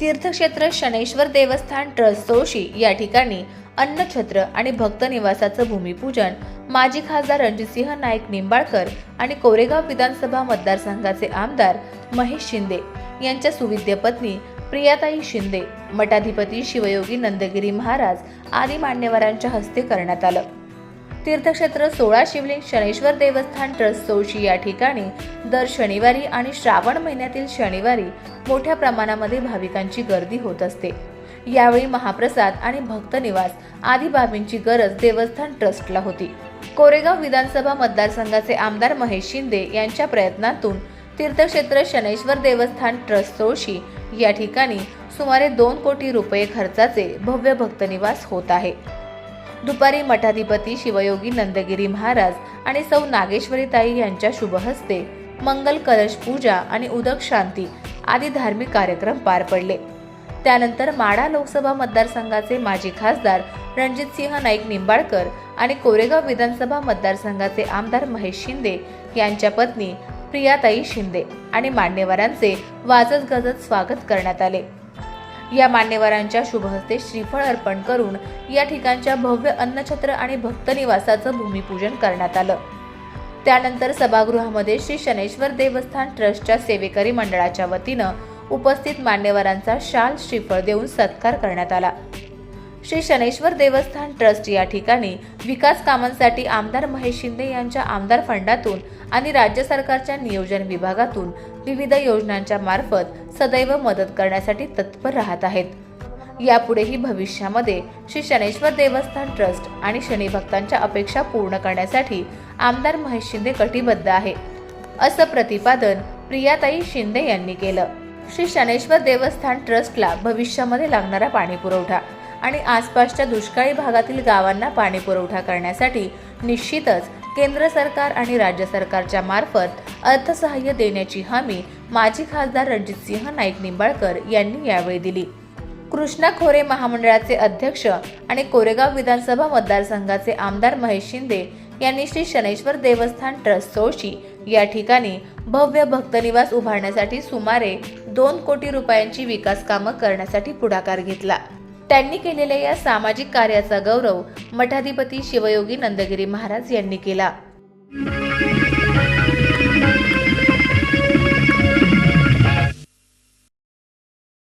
तीर्थक्षेत्र शनेश्वर देवस्थान ट्रस्ट सोळशी या ठिकाणी अन्नछत्र आणि भक्त निवासाचं भूमिपूजन माजी खासदार रणजितसिंह नाईक निंबाळकर आणि कोरेगाव विधानसभा मतदारसंघाचे आमदार महेश शिंदे यांच्या सुविद्य पत्नी प्रियाताई शिंदे मठाधिपती शिवयोगी नंदगिरी महाराज आदी मान्यवरांच्या हस्ते करण्यात आलं. तीर्थक्षेत्र सोळा शिवलिंग शनेश्वर देवस्थान ट्रस्ट सोळशी या ठिकाणी दर शनिवारी आणि श्रावण महिन्यातील शनिवारी मोठ्या प्रमाणामध्ये भाविकांची गर्दी होत असते. यावेळी महाप्रसाद आणि भक्त निवास आदी बाबींची गरज देवस्थान ट्रस्टला होती. कोरेगाव विधानसभा मतदारसंघाचे आमदार महेश शिंदे यांच्या प्रयत्नातून तीर्थक्षेत्र शनेश्वर देवस्थान ट्रस्ट सोळशी या ठिकाणी सुमारे दोन कोटी रुपये खर्चाचे भव्य भक्तनिवास होत आहे. दुपारी मठाधिपती शिवयोगी नंदगिरी महाराज आणि सौ नागेश्वरी ताई यांच्या शुभहस्ते मंगल कलश पूजा आणि उदक शांती आदी धार्मिक कार्यक्रम पार पडले. त्यानंतर माडा लोकसभा मतदारसंघाचे माजी खासदार रणजितसिंह नाईक निंबाळकर आणि कोरेगाव विधानसभा मतदारसंघाचे आमदार महेश शिंदे यांच्या पत्नी प्रियाताई शिंदे आणि मान्यवरांचे वाजत गजत स्वागत करण्यात आले. या मान्यवरांच्या शुभहस्ते श्रीफळ अर्पण करून या ठिकाणच्या भव्य अन्नछत्र आणि भक्त निवासाचं भूमिपूजन करण्यात आलं. त्यानंतर सभागृहामध्ये श्री शनेश्वर देवस्थान ट्रस्टच्या सेवेकरी मंडळाच्या वतीनं उपस्थित मान्यवरांचा शाल श्रीफळ देऊन सत्कार करण्यात आला. श्री शनेश्वर देवस्थान ट्रस्ट या ठिकाणी विकास कामांसाठी आमदार महेश शिंदे यांच्या आमदार फंडातून आणि राज्य सरकारच्या नियोजन विभागातून विविध योजनांच्या मार्फत सदैव मदत करण्यासाठी तत्पर राहत आहेत. यापुढेही भविष्यामध्ये श्री शनेश्वर देवस्थान ट्रस्ट आणि शनी भक्तांच्या अपेक्षा पूर्ण करण्यासाठी आमदार महेश शिंदे कटिबद्ध आहे. असं प्रतिपादन प्रियाताई शिंदे यांनी केलं. श्री शनेश्वर देवस्थान ट्रस्टला भविष्यामध्ये लागणारा पाणी पुरवठा आणि आसपासच्या दुष्काळी भागातील गावांना पाणी पुरवठा करण्यासाठी निश्चितच केंद्र सरकार आणि राज्य सरकारच्या मार्फत अर्थसहाय्य देण्याची हमी माजी खासदार रणजितसिंह नाईक निंबाळकर यांनी यावेळी दिली. कृष्णा खोरे महामंडळाचे अध्यक्ष आणि कोरेगाव विधानसभा मतदारसंघाचे आमदार महेश शिंदे यांनी श्री शनेश्वर देवस्थान ट्रस्ट सोळशी या ठिकाणी भव्य भक्तनिवास उभारण्यासाठी सुमारे दोन कोटी रुपयांची विकास कामं करण्यासाठी पुढाकार घेतला. त्यांनी केलेल्या या सामाजिक कार्याचा गौरव मठाधिपती शिवयोगी नंदगिरी महाराज यांनी केला.